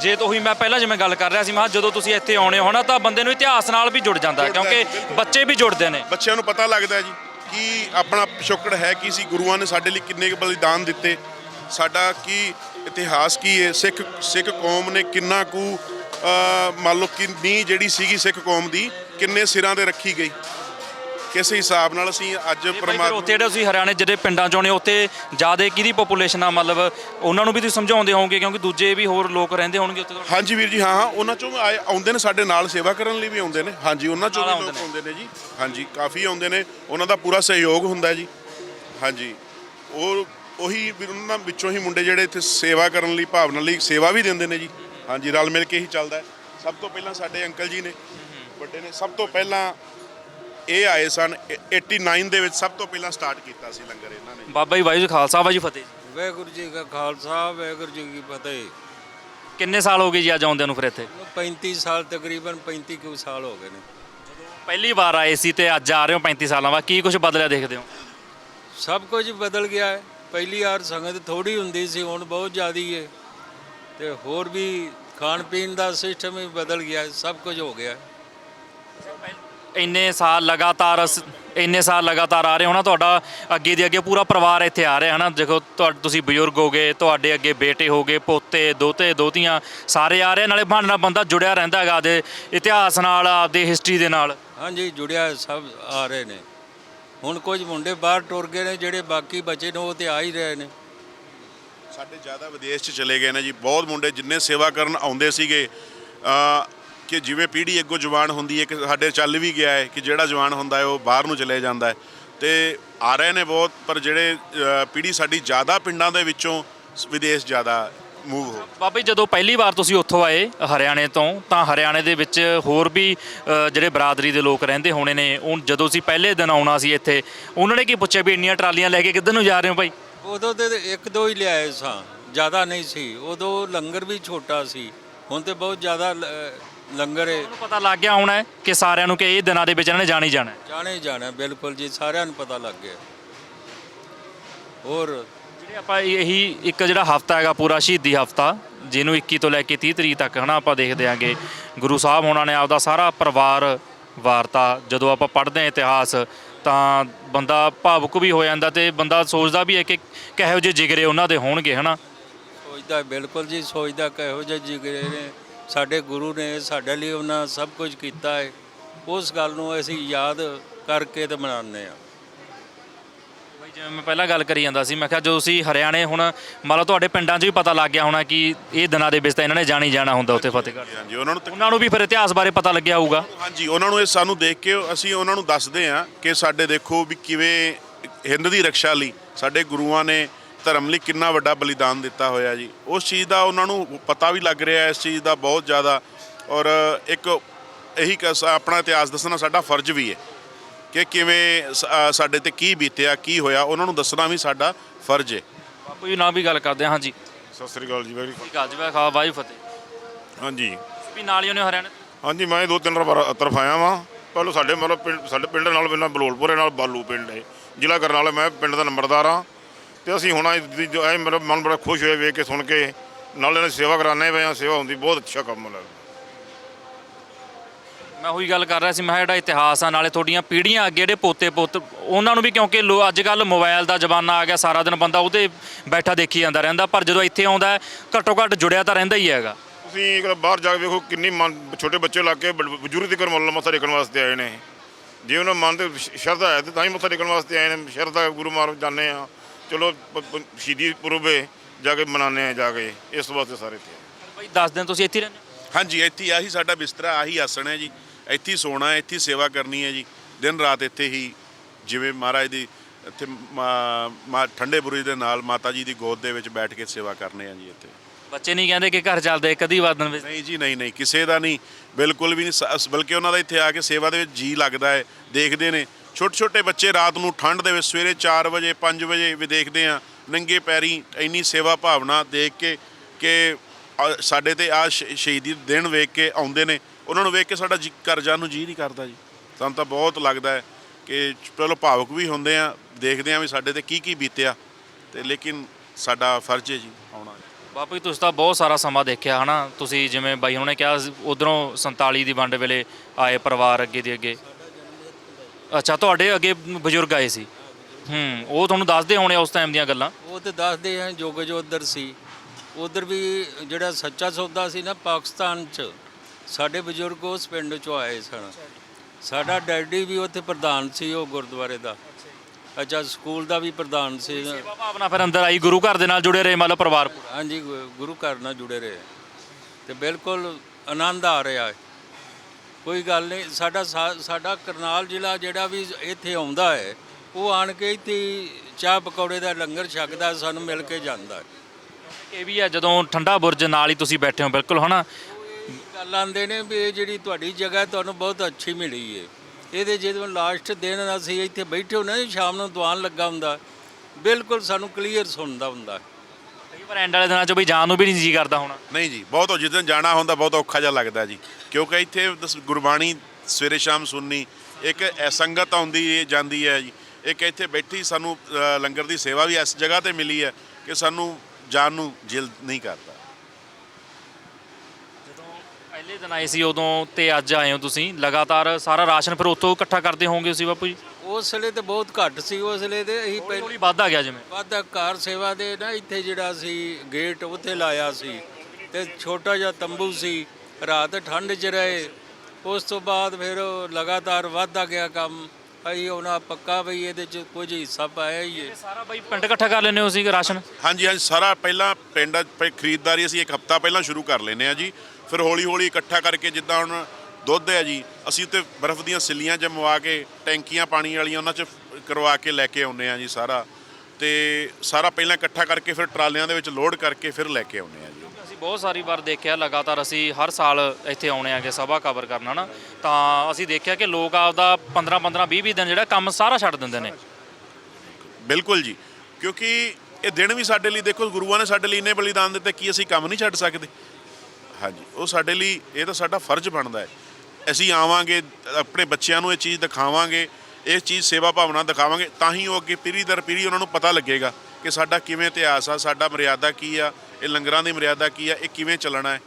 ਜੇ ਤਾਂ ਉਹੀ ਮੈਂ ਪਹਿਲਾਂ ਜਿਵੇਂ ਗੱਲ ਕਰ ਰਿਹਾ ਸੀ ਮੈਂ ਕਿਹਾ ਜਦੋਂ ਤੁਸੀਂ ਇੱਥੇ ਆਉਣੇ ਹੋ ਨਾ ਤਾਂ ਬੰਦੇ ਨੂੰ ਇਤਿਹਾਸ ਨਾਲ ਵੀ ਜੁੜ ਜਾਂਦਾ ਹੈ ਹੈ, ਕਿਉਂਕਿ। ਬੱਚੇ ਵੀ ਜੁੜਦੇ ਨੇ ਬੱਚਿਆਂ ਨੂੰ ਪਤਾ ਲੱਗਦਾ ਹੈ ਜੀ ਕਿ ਆਪਣਾ ਪਿਛੋਕੜ ਹੈ ਕੀ ਸੀ ਗੁਰੂਆਂ ਨੇ ਸਾਡੇ ਲਈ ਕਿੰਨੇ ਕੁ ਬਲੀਦਾਨ ਦਿੱਤੇ ਸਾਡਾ ਕੀ ਇਤਿਹਾਸ ਕੀ ਹੈ ਸਿੱਖ ਸਿੱਖ ਕੌਮ ਨੇ ਕਿੰਨਾ ਕੁ ਅ, ਮੰਨ ਲਓ ਕਿੰਨੀ ਜਿਹੜੀ ਸੀਗੀ ਸਿੱਖ ਕੌਮ ਦੀ ਕਿੰਨੇ ਸਿਰਾਂ ਤੇ ਰੱਖੀ ਗਈ ਕਿਸ ਹਿਸਾਬ ਨਾਲ ਅਸੀਂ ਅੱਜ ਪਰਮਾਤਮਾ ਉੱਥੇ ਜਿਹੜੇ ਤੁਸੀਂ ਹਰਿਆਣੇ ਜਿਹੜੇ ਪਿੰਡਾਂ ਚੋਂ ਨੇ ਉੱਥੇ ਜ਼ਿਆਦਾ ਕਿਹਦੀ ਪੋਪੂਲੇਸ਼ਨ ਆ? ਮਤਲਬ ਉਹਨਾਂ ਨੂੰ ਵੀ ਤੁਸੀਂ ਸਮਝਾਉਂਦੇ ਹੋਵੋਗੇ ਕਿਉਂਕਿ ਦੂਜੇ ਵੀ ਹੋਰ ਲੋਕ ਰਹਿੰਦੇ ਹੋਣਗੇ ਉੱਥੇ ਤੁਹਾਡੇ। ਹਾਂਜੀ ਵੀਰ ਜੀ ਹਾਂ ਹਾਂ ਉਹਨਾਂ ਚੋਂ ਆਏ ਆਉਂਦੇ ਨੇ ਸਾਡੇ ਨਾਲ ਸੇਵਾ ਕਰਨ ਲਈ ਵੀ ਆਉਂਦੇ ਨੇ। ਹਾਂਜੀ ਉਹਨਾਂ ਚੋਂ ਵੀ ਲੋਕ ਆਉਂਦੇ ਨੇ। ਜੀ। ਹਾਂਜੀ ਕਾਫੀ ਆਉਂਦੇ ਨੇ ਉਹਨਾਂ ਦਾ ਪੂਰਾ ਸਹਿਯੋਗ ਹੁੰਦਾ ਜੀ। ਹਾਂਜੀ ਉਹ ਉਹੀ ਵੀ ਉਹਨਾਂ ਵਿੱਚੋਂ ਹੀ ਮੁੰਡੇ ਜਿਹੜੇ ਇੱਥੇ ਸੇਵਾ ਕਰਨ ਲਈ ਭਾਵਨਾ ਲਈ ਸੇਵਾ ਵੀ ਦਿੰਦੇ ਨੇ ਜੀ। ਹਾਂਜੀ ਰਲ ਮਿਲ ਕੇ ਹੀ ਚੱਲਦਾ ਹੈ। ਸਭ ਤੋਂ ਪਹਿਲਾਂ ਸਾਡੇ ਅੰਕਲ ਜੀ ਨੇ ਵੱਡੇ ਨੇ। ਸਭ ਤੋਂ ਪਹਿਲਾਂ ਇਹ ਆਏ ਸਨ 89 ਦੇ ਵਿੱਚ ਸਭ ਤੋਂ ਪਹਿਲਾਂ ਸਟਾਰਟ ਕੀਤਾ ਸੀ ਲੰਗਰ ਇਹਨਾਂ ਨੇ। ਬਾਬਾ ਜੀ ਵਾਹਿਗੁਰੂ ਜੀ ਖਾਲਸਾ ਵਾਹਿਗੁਰੂ ਜੀ ਫਤਿਹ ਵਾਹਿਗੁਰੂ ਜੀ ਕਾ ਖਾਲਸਾ ਵਾਹਿਗੁਰੂ ਜੀ ਕੀ ਫਤਿਹ। ਕਿੰਨੇ ਸਾਲ ਹੋ ਗਏ ਜੀ ਅੱਜ ਆਉਂਦਿਆਂ ਨੂੰ ਫਿਰ ਇੱਥੇ? 35 ਸਾਲ ਤਕਰੀਬਨ 35 ਕੁ ਸਾਲ ਹੋ ਗਏ ਨੇ। ਪਹਿਲੀ ਵਾਰ ਆਏ ਸੀ ਤੇ ਅੱਜ ਆ ਰਹੇ ਹੋ 35 ਸਾਲਾਂ ਬਾਅਦ। ਕੀ ਕੁਝ ਬਦਲਿਆ ਦੇਖਦੇ ਹੋ? ਸਭ ਕੁਝ ਬਦਲ ਗਿਆ ਹੈ। ਪਹਿਲੀ ਵਾਰ ਸੰਗਤ ਥੋੜੀ ਹੁੰਦੀ ਸੀ ਹੁਣ ਬਹੁਤ ਜ਼ਿਆਦੀ ਹੈ। ਤੇ ਹੋਰ ਵੀ ਖਾਣ ਪੀਣ ਦਾ ਸਿਸਟਮ ਵੀ ਬਦਲ ਗਿਆ ਹੈ ਸਭ ਕੁਝ ਹੋ ਗਿਆ ਹੈ। ਇੰਨੇ ਸਾਲ ਲਗਾਤਾਰ ਅਸ- ਇੰਨੇ ਸਾਲ ਲਗਾਤਾਰ ਆ ਰਹੇ ਹੋ ਨਾ ਤੁਹਾਡਾ ਅੱਗੇ ਦੀ ਅੱਗੇ ਪੂਰਾ ਪਰਿਵਾਰ ਇੱਥੇ ਆ ਰਿਹਾ ਹੈ ਨਾ। ਦੇਖੋ ਤੁਹਾ- ਤੁਸੀਂ ਬਜ਼ੁਰਗ ਹੋਗੇ ਤੁਹਾਡੇ ਅੱਗੇ ਬੇਟੇ ਹੋਗੇ ਪੋਤੇ ਦੋਤੇ ਦੋਤੀਆਂ ਸਾਰੇ ਆ ਰਹੇ ਨਾਲੇ ਬਹਾਨੇ ਨਾਲ ਬੰਦਾ ਜੁੜਿਆ ਰਹਿੰਦਾ ਹੈਗਾ ਦੇ ਇਤਿਹਾਸ ਨਾਲ ਆਪਦੇ ਹਿਸਟਰੀ ਦੇ ਨਾਲ। ਹਾਂਜੀ ਜੁੜਿਆ ਹੈ, ਸਭ ਆ ਰਹੇ ਨੇ। ਹੁਣ ਕੁਝ ਮੁੰਡੇ ਬਾਹਰ ਟੁਰ ਗਏ ਨੇ ਜਿਹੜੇ ਬਾਕੀ ਬਚੇ ਨੇ ਉਹ ਤੇ ਆ ਹੀ ਰਹੇ ਨੇ। ਸਾਡੇ ਜ਼ਿਆਦਾ ਵਿਦੇਸ਼ 'ਚ ਚਲੇ ਗਏ ਨੇ ਜੀ। ਬਹੁਤ ਮੁੰਡੇ ਜਿੰਨੇ ਸੇਵਾ ਕਰਨ ਆਉਂਦੇ ਸੀਗੇ ਅ, ਕਿ ਜਿਵੇਂ ਪੀੜ੍ਹੀ ਅੱਗੋਂ ਜਵਾਨ ਹੁੰਦੀ ਹੈ ਕਿ ਸਾਡੇ ਚੱਲ ਵੀ ਗਿਆ ਹੈ ਕਿ ਜਿਹੜਾ ਜਵਾਨ ਹੁੰਦਾ ਹੈ ਉਹ ਬਾਹਰ ਨੂੰ ਚਲੇ ਜਾਂਦਾ ਹੈ। ਤੇ ਆ ਰਹੇ ਨੇ ਬਹੁਤ ਪਰ ਜਿਹੜੇ ਪੀੜ੍ਹੀ ਸਾਡੀ ਜ਼ਿਆਦਾ ਪਿੰਡਾਂ ਦੇ ਵਿੱਚੋਂ ਵਿਦੇਸ਼ ਜ਼ਿਆਦਾ ਮੂਵ ਹੋ ਬਾਬਾ ਜੀ ਜਦੋਂ ਪਹਿਲੀ ਵਾਰ ਤੁਸੀਂ ਉੱਥੋਂ ਆਏ ਹਰਿਆਣੇ ਤੋਂ ਤਾਂ ਹਰਿਆਣੇ ਦੇ ਵਿੱਚ ਹੋਰ ਵੀ ਜਿਹੜੇ ਬਰਾਦਰੀ ਦੇ ਲੋਕ ਰਹਿੰਦੇ ਹੋਣੇ ਨੇ ਉਹ ਜਦੋਂ ਤੁਸੀਂ ਪਹਿਲੇ ਦਿਨ ਆਉਣਾ ਸੀ ਇੱਥੇ ਉਹਨਾਂ ਨੇ ਕੀ ਪੁੱਛਿਆ ਵੀ ਇੰਨੀਆਂ ਟਰਾਲੀਆਂ ਲੈ ਕੇ ਕਿੱਧਰ ਨੂੰ ਜਾ ਰਹੇ ਹੋ ਭਾਈ? ਉਦੋਂ ਤੇ ਇੱਕ ਦੋ ਹੀ ਲਿਆਏ ਸਾਂ ਜ਼ਿਆਦਾ ਨਹੀਂ ਸੀ। ਉਦੋਂ ਲੰਗਰ ਵੀ ਛੋਟਾ ਸੀ ਹੁਣ ਤੇ ਬਹੁਤ ਜ਼ਿਆਦਾ ਲੰਗਰ ਹੈ। ਤੁਹਾਨੂੰ ਪਤਾ ਲੱਗ ਗਿਆ ਹੋਣਾ ਹੈ ਕਿ ਸਾਰਿਆਂ ਨੂੰ ਕਿ ਇਹ ਦਿਨਾਂ ਦੇ ਵਿੱਚ ਇਹਨਾਂ ਨੇ ਜਾਣ ਹੀ ਜਾਣਾ ਹੈ। ਜਾਣੇ ਹੀ ਜਾਣਾ ਬਿਲਕੁਲ ਜੀ ਸਾਰਿਆਂ ਨੂੰ ਪਤਾ ਲੱਗ ਗਿਆ। ਹੋਰ? ਜਿਹੜੇ ਆਪਾਂ ਇਹੀ ਇੱਕ ਜਿਹੜਾ ਹਫਤਾ ਹੈਗਾ ਪੂਰਾ ਸ਼ਹੀਦੀ ਹਫਤਾ ਜਿਹਨੂੰ 21 ਤੋਂ ਲੈ ਕੇ 30 ਤਰੀਕ ਤੱਕ ਹਨਾ ਆਪਾਂ ਦੇਖਦੇ ਆਂਗੇ। ਗੁਰੂ ਸਾਹਿਬ ਹੋਣਾ ਨੇ ਆਪਦਾ ਸਾਰਾ ਪਰਿਵਾਰ ਵਾਰਤਾ ਜਦੋਂ ਆਪਾਂ ਪੜ੍ਹਦੇ ਹਾਂ ਇਤਿਹਾਸ ਤਾਂ ਬੰਦਾ ਭਾਵੁਕ ਵੀ ਹੋ ਜਾਂਦਾ ਤੇ ਬੰਦਾ ਸੋਚਦਾ ਵੀ ਹੈ ਕਿ ਕਿਹੋ ਜਿਹੇ ਜਿਗਰੇ ਉਹਨਾਂ ਦੇ ਹੋਣਗੇ ਹਨਾ। ਸੋਚਦਾ ਬਿਲਕੁਲ ਜੀ ਸੋਚਦਾ ਕਿਹੋ ਜਿਹੇ ਜਿਗਰੇ ਨੇ। ਸਾਡੇ ਗੁਰੂ ਨੇ ਸਾਡੇ ਲਈ ਉਹਨਾਂ ਸਭ ਕੁਝ ਕੀਤਾ ਹੈ। ਉਸ ਗੱਲ ਨੂੰ ਅਸੀਂ ਯਾਦ ਕਰਕੇ ਤੇ ਮਨਾਉਂਦੇ ਆ ਬਾਈ ਜਿਵੇਂ ਮੈਂ ਪਹਿਲਾਂ ਗੱਲ ਕਰੀ ਜਾਂਦਾ ਸੀ ਮੈਂ ਕਿਹਾ ਜੋ ਤੁਸੀਂ ਹਰਿਆਣੇ ਹੁਣ ਮੰਨ ਲਓ ਤੁਹਾਡੇ ਪਿੰਡਾਂ 'ਚ ਵੀ ਪਤਾ ਲੱਗ ਗਿਆ ਹੋਣਾ ਕਿ ਇਹ ਦਿਨਾਂ ਦੇ ਵਿੱਚ ਤਾਂ ਇਹਨਾਂ ਨੇ ਜਾਣੀ ਜਾਣਾ ਹੁੰਦਾ ਉੱਥੇ ਫਤਿਹਗੜ੍ਹ। ਹਾਂਜੀ ਉਹਨਾਂ ਨੂੰ ਤਕ- ਉਹਨਾਂ ਨੂੰ ਵੀ ਫਿਰ ਇਤਿਹਾਸ ਬਾਰੇ ਪਤਾ ਲੱਗਿਆ ਹੋਊਗਾ। ਹਾਂਜੀ ਉਹਨਾਂ ਨੂੰ ਇਹ ਸਾਨੂੰ ਦੇਖ ਕੇ ਅਸੀਂ ਉਹਨਾਂ ਨੂੰ ਦੱਸਦੇ ਹਾਂ ਕਿ ਸਾਡੇ ਦੇਖੋ ਵੀ ਕਿਵੇਂ ਹਿੰਦ ਦੀ ਰੱਖਿਆ ਲਈ ਸਾਡੇ ਗੁਰੂਆਂ ਨੇ ਧਰਮ ਲਈ ਕਿੰਨਾ ਵੱਡਾ ਬਲੀਦਾਨ ਦਿੱਤਾ ਹੋਇਆ ਜੀ। ਉਸ ਚੀਜ਼ ਦਾ ਉਹਨਾਂ ਨੂੰ ਪਤਾ ਵੀ ਲੱਗ ਰਿਹਾ ਇਸ ਚੀਜ਼ ਦਾ ਬਹੁਤ ਜ਼ਿਆਦਾ। ਔਰ ਇੱਕ ਇਹੀ ਆਪਣਾ ਇਤਿਹਾਸ ਦੱਸਣਾ ਸਾਡਾ ਫਰਜ਼ ਵੀ ਹੈ ਕਿ ਕਿਵੇਂ ਸਾਡੇ ਤੇ ਕੀ ਬੀਤਿਆ ਕੀ ਹੋਇਆ ਉਹਨਾਂ ਨੂੰ ਦੱਸਣਾ ਵੀ ਸਾਡਾ ਫਰਜ਼ ਹੈ। ਬਾਪੂ ਜੀ ਨਾਲ ਵੀ ਗੱਲ ਕਰਦੇ ਹਾਂ ਹਾਂਜੀ। ਸਤਿ ਸ੍ਰੀ ਅਕਾਲ ਜੀ ਵੈਰੀ ਠੀਕ ਆ ਜੀ ਖਾ ਵਾਹਿ ਫਤਿਹ। ਹਾਂਜੀ। ਵੀ ਨਾਲ ਹੀ ਉਹਨੇ ਹਰਿਆਣੇ? ਹਾਂਜੀ ਮੈਂ ਦੋ ਤਿੰਨ ਵਾਰ ਤਰਫ ਆਇਆ ਵਾਂ। ਪਹਿਲਾਂ ਸਾਡੇ ਮਤਲਬ ਪਿੰਡ ਸਾਡੇ ਪਿੰਡ ਨਾਲ ਪਹਿਲਾਂ ਬਲੋਲਪੁਰੇ ਨਾਲ ਬਾਲੂ ਪਿੰਡ ਹੈ। ਜ਼ਿਲ੍ਹਾ ਕਰਨਾਲ ਮੈਂ ਪਿੰਡ ਦਾ ਨੰਬਰਦਾਰ ਹਾਂ। ਤੇ ਅਸੀਂ ਹੁਣ ਅੱਜ ਦੀ ਜੋ ਐ ਮੇਰਾ ਮਨ ਬੜਾ ਖੁਸ਼ ਹੋਇਆ ਵੇਖ ਕੇ ਸੁਣ ਕੇ। ਨਾਲ ਇਹਨਾਂ ਦੀ ਸੇਵਾ ਕਰਾਣੇ ਪਏ ਆ ਸੇਵਾ ਹੁੰਦੀ ਬਹੁਤ ਅੱਛਾ ਕੰਮ ਲੱਗਦਾ। ਮੈਂ ਉਹੀ ਗੱਲ ਕਰ ਰਿਹਾ ਸੀ ਮੈਂ ਕਿਹਾ ਜਿਹੜਾ ਇਤਿਹਾਸ ਆ ਨਾਲੇ ਤੁਹਾਡੀਆਂ ਪੀੜ੍ਹੀਆਂ ਅੱਗੇ ਜਿਹੜੇ ਪੋਤੇ ਪੁੱਤ ਉਹਨਾਂ ਨੂੰ ਵੀ ਕਿਉਂਕਿ ਲੋ ਅੱਜ ਕੱਲ ਮੋਬਾਈਲ ਦਾ ਜ਼ਮਾਨਾ ਆ ਗਿਆ ਸਾਰਾ ਦਿਨ ਬੰਦਾ ਉਹਦੇ ਬੈਠਾ ਦੇਖੀ ਜਾਂਦਾ ਰਹਿੰਦਾ ਪਰ ਜਦੋਂ ਇੱਥੇ ਆਉਂਦਾ ਹੈ, ਘੱਟੋ ਘੱਟ ਜੁੜਿਆ ਤਾਂ ਰਹਿੰਦਾ ਹੀ ਹੈਗਾ। ਤੁਸੀਂ ਇੱਕ ਤਾਂ ਬਾਹਰ ਜਾ ਕੇ ਵੇਖੋ ਕਿੰਨੀ ਮਨ ਛੋਟੇ ਬੱਚੇ ਲੱਗ ਕੇ ਬ- ਬਜ਼ੁਰਗ ਦੀ ਕਰਮਲ ਮੱਥਾ ਟੇਕਣ ਵਾਸਤੇ ਆਏ ਨੇ। ਜੇ ਉਹਨਾਂ ਮਨ ਤੇ ਸ਼- ਸ਼ਰਧਾ ਹੈ ਤੇ ਤਾਂ ਹੀ ਮੱਥਾ ਟੇਕਣ ਵਾਸਤੇ ਆਏ ਨੇ। ਸ਼ਰਧਾ ਗੁਰੂ ਮਾਰ ਜਾਂਦੇ ਆ। ਚਲੋ ਪ- ਪ- ਸ਼ਹੀਦੀ ਪੁਰਬੇ ਜਾ ਕੇ ਮਨਾਉਂਦੇ ਆ ਜਾ ਕੇ। ਇਸ ਵਾਸਤੇ ਸਾਰੇ ਇੱਥੇ ਆਏ। ਭਾਈ 10 ਦਿਨ ਤੁਸੀਂ ਇੱਥੇ ਹੀ ਰਹਿੰਦੇ ਹੋ? ਹਾਂਜੀ ਇੱਥੇ ਹੀ ਆਹੀ ਸਾਡਾ ਬਿਸਤਰਾ ਆਹੀ ਆਸਣ ਹੈ ਜੀ। ਇੱਥੇ ਹੀ ਸੋਣਾ ਹੈ ਇੱਥੇ ਹੀ ਸੇਵਾ ਕਰਨੀ ਹੈ ਜੀ। ਦਿਨ ਰਾਤ ਇੱਥੇ ਹੀ ਜਿਵੇਂ ਮਹਾਰਾਜ ਦੀ ਇੱਥੇ ਮਾ- ਮਾ ਠੰਡੇ ਬੁਰਜ ਦੇ ਨਾਲ ਮਾਤਾ ਜੀ ਦੀ ਗੋਦ ਦੇ ਵਿੱਚ ਬੈਠ ਕੇ ਸੇਵਾ ਕਰਨੇ ਆ ਜੀ ਇੱਥੇ। ਬੱਚੇ ਨਹੀਂ ਕਹਿੰਦੇ ਕਿ ਘਰ ਚੱਲਦੇ ਕਦੀ ਵਾਦਨ ਵਿੱਚ? ਨਹੀਂ ਜੀ ਨਹੀਂ ਨਹੀਂ ਕਿਸੇ ਦਾ ਨਹੀਂ। ਬਿਲਕੁਲ ਵੀ ਨਹੀਂ ਸ- ਅਸ- ਬਲਕਿ ਉਹਨਾਂ ਦਾ ਇੱਥੇ ਆ ਕੇ ਸੇਵਾ ਦੇ ਵਿੱਚ ਜੀ ਲੱਗਦਾ ਹੈ ਦੇਖਦੇ ਨੇ। ਛੋਟੇ ਛੋਟੇ ਬੱਚੇ ਰਾਤ ਨੂੰ ਠੰਡ ਦੇ ਵਿੱਚ ਸਵੇਰੇ 4 ਵਜੇ 5 ਵਜੇ ਵੀ ਦੇਖਦੇ ਆ, ਨੰਗੇ ਪੈਰੀ ਇੰਨੀ ਸੇਵਾ ਭਾਵਨਾ ਦੇਖ ਕੇ ਕਿ ਸਾਡੇ ਤੇ ਆ ਸ਼ਹੀਦੀ ਦਿਨ ਵੇਖ ਕੇ ਆਉਂਦੇ ਨੇ। ਉਹਨਾਂ ਨੂੰ ਵੇਖ ਕੇ ਸਾਡਾ ਜੀ ਘਰ ਜਾਣ ਨੂੰ ਜੀ ਨਹੀਂ ਕਰਦਾ ਜੀ। ਸਾਨੂੰ ਤਾਂ ਬਹੁਤ ਲੱਗਦਾ ਹੈ ਕਿ ਚਲੋ ਭਾਵੁਕ ਵੀ ਹੁੰਦੇ ਆ, ਦੇਖਦੇ ਆ ਵੀ ਸਾਡੇ ਤੇ ਕੀ ਕੀ ਬੀਤਿਆ ਤੇ ਲੇਕਿਨ ਸਾਡਾ ਫਰਜ਼ ਹੈ ਜੀ ਆਉਣਾ। ਬਾਪੂ ਜੀ, ਤੁਸੀਂ ਤਾਂ ਬਹੁਤ ਸਾਰਾ ਸਮਾਂ ਦੇਖਿਆ, ਹਨਾ? ਤੁਸੀਂ ਜਿਵੇਂ ਬਾਈ ਹੁਣੇ ਕਿਹਾ, ਉਧਰੋਂ 47 ਦੀ ਵੰਡ ਵੇਲੇ ਆਏ ਪਰਿਵਾਰ ਅੱਗੇ ਦੇ ਅੱਗੇ। ਅੱਛਾ ਤੁਹਾਡੇ ਅੱਗੇ ਬਜ਼ੁਰਗ ਆਏ ਸੀ। ਹੂੰ ਉਹ ਤੁਹਾਨੂੰ ਦੱਸਦੇ ਹੋਣੇ ਉਸ ਟਾਈਮ ਦੀਆਂ ਗੱਲਾਂ? ਉਹ ਤੇ ਦੱਸਦੇ ਆ ਜੋ ਕੁਝ ਉਧਰ ਸੀ। ਉਧਰ ਵੀ ਜਿਹੜਾ ਸੱਚਾ ਸੌਦਾ ਸੀ ਨਾ ਪਾਕਿਸਤਾਨ 'ਚ ਸਾਡੇ ਬਜ਼ੁਰਗ ਉਸ ਪਿੰਡ 'ਚੋਂ ਆਏ ਸਨ। ਸਾਡਾ ਡੈਡੀ ਵੀ ਉੱਥੇ ਪ੍ਰਧਾਨ ਸੀ ਉਹ ਗੁਰਦੁਆਰੇ ਦਾ। ਅੱਛਾ ਸਕੂਲ ਦਾ ਵੀ ਪ੍ਰਧਾਨ ਸੀ। ਸੇਵਾ ਭਾਵਨਾ ਫਿਰ ਅੰਦਰ ਆਈ ਗੁਰੂ ਘਰ ਦੇ ਨਾਲ ਜੁੜੇ ਰਹੇ ਮਤਲਬ ਪਰਿਵਾਰ ਪੂਰਾ? ਹਾਂਜੀ ਗੁਰੂ ਘਰ ਨਾਲ ਜੁੜੇ ਰਹੇ। ਤੇ ਬਿਲਕੁਲ ਆਨੰਦ ਆ ਰਿਹਾ ਹੈ। ਕੋਈ ਗੱਲ ਨਹੀਂ ਸਾਡਾ ਸਾ- ਸਾਡਾ ਕਰਨਾਲ ਜ਼ਿਲ੍ਹਾ ਜਿਹੜਾ ਵੀ ਇੱਥੇ ਆਉਂਦਾ ਹੈ ਉਹ ਆਣ ਕੇ ਇੱਥੇ ਹੀ ਚਾਹ ਪਕੌੜੇ ਦਾ ਲੰਗਰ ਛਕਦਾ ਸਾਨੂੰ ਮਿਲ ਕੇ ਜਾਂਦਾ ਹੈ। ਇਹ ਵੀ ਹੈ ਜਦੋਂ ਠੰਡਾ ਬੁਰਜ ਨਾਲ ਹੀ ਤੁਸੀਂ ਬੈਠੇ ਹੋ ਬਿਲਕੁਲ ਹਨਾ? ਗੱਲ ਆਂਦੇ ਨੇ ਵੀ ਇਹ ਜਿਹੜੀ ਤੁਹਾਡੀ ਜਗ੍ਹਾ ਤੁਹਾਨੂੰ ਬਹੁਤ ਅੱਛੀ ਮਿਲੀ ਹੈ ਇਹਦੇ ਜਦੋਂ ਲਾਸਟ ਦਿਨ ਅਸੀਂ ਇੱਥੇ ਬੈਠੇ ਹੁੰਦੇ ਹਾਂ ਸ਼ਾਮ ਨੂੰ ਦੁਆਨ ਲੱਗਾ ਹੁੰਦਾ ਬਿਲਕੁਲ ਸਾਨੂੰ ਕਲੀਅਰ ਸੁਣਦਾ ਹੁੰਦਾ। ਵਾਰ ਐਂਡ ਵਾਲੇ ਦਿਨਾਂ 'ਚ ਬਈ ਜਾਣ ਨੂੰ ਵੀ ਨਹੀਂ ਜੀ ਕਰਦਾ ਹੋਣਾ। ਨਹੀਂ ਜੀ ਬਹੁਤ ਜਿੱਦਣ ਜਾਣਾ ਹੁੰਦਾ ਬਹੁਤ ਔਖਾ ਜਿਹਾ ਲੱਗਦਾ ਜੀ। ਕਿਉਂਕਿ ਇੱਥੇ ਦਸ- ਗੁਰਬਾਣੀ ਸਵੇਰੇ ਸ਼ਾਮ ਸੁਣਨੀ ਇੱਕ ਐ ਸੰਗਤ ਆਉਂਦੀ ਹੈ ਜਾਂਦੀ ਹੈ ਜੀ। ਇੱਕ ਇੱਥੇ ਬੈਠੀ ਸਾਨੂੰ ਅ, ਲੰਗਰ ਦੀ ਸੇਵਾ ਵੀ ਇਸ ਜਗ੍ਹਾ ਤੇ ਮਿਲੀ ਹੈ ਕਿ ਸਾਨੂੰ ਜਾਣ ਨੂੰ ਜਿਲ ਨਹੀਂ ਕਰਦਾ। ਜਦੋਂ ਪਹਿਲੇ ਦਿਨ ਆਏ ਸੀ ਉਦੋਂ ਤੇ ਅੱਜ ਆਏ ਹੋ ਤੁਸੀਂ। ਲਗਾਤਾਰ ਸਾਰਾ ਰਾਸ਼ਨ ਫਿਰ ਉੱਥੋਂ ਇਕੱਠਾ ਕਰਦੇ ਹੋਵੋਗੇ ਤੁਸੀਂ ਬਾਪੂ ਜੀ? ਉਸ ਵੇਲੇ ਤੇ ਬਹੁਤ ਘੱਟ ਸੀ ਉਸ ਵੇਲੇ ਤੇ ਅਸੀਂ ਹੌਲੀ ਪਹਿਲੇ ਹੌਲੀ ਵੱਧ ਆ ਗਿਆ ਜਿਵੇਂ। ਵਾਧਾ ਕਾਰ ਸੇਵਾ ਦੇ ਨਾ ਇੱਥੇ ਜਿਹੜਾ ਸੀ ਗੇਟ ਉੱਥੇ ਲਾਇਆ ਸੀ ਤੇ ਛੋਟਾ ਜਿਹਾ ਤੰਬੂ ਸੀ ਰਾਤ ਠੰਡ 'ਚ ਰਹੇ ਉਸ ਤੋਂ ਬਾਅਦ ਫਿਰ ਉਹ ਲਗਾਤਾਰ ਵੱਧਦਾ ਗਿਆ ਕੰਮ ਅਸੀਂ ਉਹਨਾਂ ਪੱਕਾ ਬਈ ਇਹਦੇ 'ਚ ਕੁਝ ਹਿੱਸਾ ਪਾਇਆ ਹੀ ਹੈ ਇਹ ਸਾਰਾ ਬਈ ਪਿੰਡ ਇਕੱਠਾ ਕਰ ਲੈਂਦੇ ਹੋ ਸੀ ਰਾਸ਼ਨ? ਹਾਂਜੀ ਹਾਂਜੀ ਸਾਰਾ ਪਹਿਲਾਂ ਪਿੰਡ ਖਰੀਦਦਾਰੀ ਅਸੀਂ ਇੱਕ ਹਫਤਾ ਪਹਿਲਾਂ ਸ਼ੁਰੂ ਕਰ ਲੈਨੇ ਆ ਜੀ ਫਿਰ ਹੌਲੀ ਹੌਲੀ ਇਕੱਠਾ ਕਰਕੇ ਜਿੱਦਾਂ ਹੁਣ ਦੁੱਧ ਹੈ ਜੀ। ਅਸੀਂ ਉੱਤੇ ਬਰਫ਼ ਦੀਆਂ ਸਿੱਲੀਆਂ ਜਮਵਾ ਕੇ ਟੈਂਕੀਆਂ ਪਾਣੀ ਵਾਲੀਆਂ ਉਹਨਾਂ 'ਚ ਕਰਵਾ ਕੇ ਲੈ ਕੇ ਆਉਂਦੇ ਆ ਜੀ ਸਾਰਾ। ਤੇ ਸਾਰਾ ਪਹਿਲਾਂ ਇਕੱਠਾ ਕਰਕੇ ਫਿਰ ਟਰਾਲਿਆਂ ਦੇ ਵਿੱਚ ਲੋਡ ਕਰਕੇ ਫਿਰ ਲੈ ਕੇ ਆਉਂਦੇ ਆ ਜੀ। ਅਸੀਂ ਬਹੁਤ ਸਾਰੀ ਵਾਰ ਦੇਖਿਆ ਲਗਾਤਾਰ ਅਸੀਂ ਹਰ ਸਾਲ ਇੱਥੇ ਆਉਣੇ ਆਗੇ ਸਭਾ ਕਵਰ ਕਰਨਾ ਨਾ ਤਾਂ ਅਸੀਂ ਦੇਖਿਆ ਕਿ ਲੋਕ ਆਪਦਾ 15 15 20 20 ਦਿਨ ਜਿਹੜਾ ਕੰਮ ਸਾਰਾ ਛੱਡ ਦਿੰਦੇ ਨੇ। ਬਿਲਕੁਲ ਜੀ। ਕਿਉਂਕਿ ਇਹ ਦਿਨ ਵੀ ਸਾਡੇ ਲਈ ਦੇਖੋ ਗੁਰੂਆਂ ਨੇ ਸਾਡੇ ਲਈ ਇੰਨੇ ਬਲੀਦਾਨ ਦਿੱਤੇ ਕੀ ਅਸੀਂ ਕੰਮ ਨਹੀਂ ਛੱਡ ਸਕਦੇ। ਹਾਂਜੀ ਉਹ ਸਾਡੇ ਲਈ ਇਹ ਤਾਂ ਸਾਡਾ ਫਰਜ਼ ਬਣਦਾ ਹੈ। ਅਸੀਂ ਆਵਾਂਗੇ ਆਪਣੇ ਬੱਚਿਆਂ ਨੂੰ ਇਹ ਚੀਜ਼ ਦਿਖਾਵਾਂਗੇ ਇਹ ਚੀਜ਼ ਸੇਵਾ ਭਾਵਨਾ ਦਿਖਾਵਾਂਗੇ ਤਾਂ ਹੀ ਉਹ ਅੱਗੇ ਪੀੜ੍ਹੀ ਦਰ ਪੀੜ੍ਹੀ ਉਹਨਾਂ ਨੂੰ ਪਤਾ ਲੱਗੇਗਾ ਕਿ ਸਾਡਾ ਕਿਵੇਂ ਇਤਿਹਾਸ ਆ ਸਾਡਾ ਮਰਿਆਦਾ ਕੀ ਆ ਇਹ ਲੰਗਰਾਂ ਦੀ ਮਰਿਆਦਾ ਕੀ ਆ ਇਹ ਕਿਵੇਂ ਚੱਲਣਾ ਹੈ।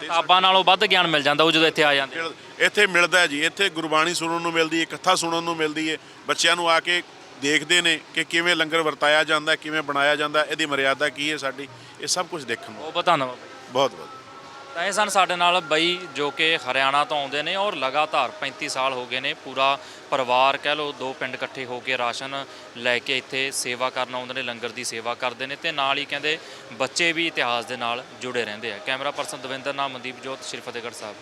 ਕਿਤਾਬਾਂ ਨਾਲੋਂ ਵੱਧ ਗਿਆਨ ਮਿਲ ਜਾਂਦਾ ਉਹ ਜਦੋਂ ਇੱਥੇ ਆ ਜਾਂਦੇ ਇੱਥੇ ਮਿਲਦਾ ਹੈ ਜੀ ਇੱਥੇ ਗੁਰਬਾਣੀ ਸੁਣਨ ਨੂੰ ਮਿਲਦੀ ਹੈ ਕਥਾ ਸੁਣਨ ਨੂੰ ਮਿਲਦੀ ਹੈ ਬੱਚਿਆਂ ਨੂੰ ਆ ਕੇ ਦੇਖਦੇ ਨੇ ਕਿ ਕਿਵੇਂ ਲੰਗਰ ਵਰਤਾਇਆ ਜਾਂਦਾ ਕਿਵੇਂ ਬਣਾਇਆ ਜਾਂਦਾ ਇਹਦੀ ਮਰਿਆਦਾ ਕੀ ਹੈ ਸਾਡੀ ਇਹ ਸਭ ਕੁਝ ਦੇਖਣ ਨੂੰ। ਬਹੁਤ ਧੰਨਵਾਦ। ਬਹੁਤ ਬਹੁਤ। ਤਾਂ ਇਹ ਸਨ ਸਾਡੇ ਨਾਲ ਬਈ ਜੋ ਕਿ ਹਰਿਆਣਾ ਤੋਂ ਆਉਂਦੇ ਨੇ ਔਰ ਲਗਾਤਾਰ 35 ਸਾਲ ਹੋ ਗਏ ਨੇ, ਪੂਰਾ ਪਰਿਵਾਰ ਕਹਿ ਲਓ, ਦੋ ਪਿੰਡ ਇਕੱਠੇ ਹੋ ਕੇ ਰਾਸ਼ਨ ਲੈ ਕੇ ਇੱਥੇ ਸੇਵਾ ਕਰਨ ਆਉਂਦੇ ਨੇ, ਲੰਗਰ ਦੀ ਸੇਵਾ ਕਰਦੇ ਨੇ ਤੇ ਨਾਲ ਹੀ ਕਹਿੰਦੇ ਬੱਚੇ ਵੀ ਇਤਿਹਾਸ ਦੇ ਨਾਲ ਜੁੜੇ ਰਹਿੰਦੇ ਆ। ਕੈਮਰਾ ਪਰਸਨ ਦਵਿੰਦਰ, ਨਾਮ ਮਨਦੀਪ ਜੋਤ, ਸ਼੍ਰੀ ਫਤਿਹਗੜ੍ਹ ਸਾਹਿਬ।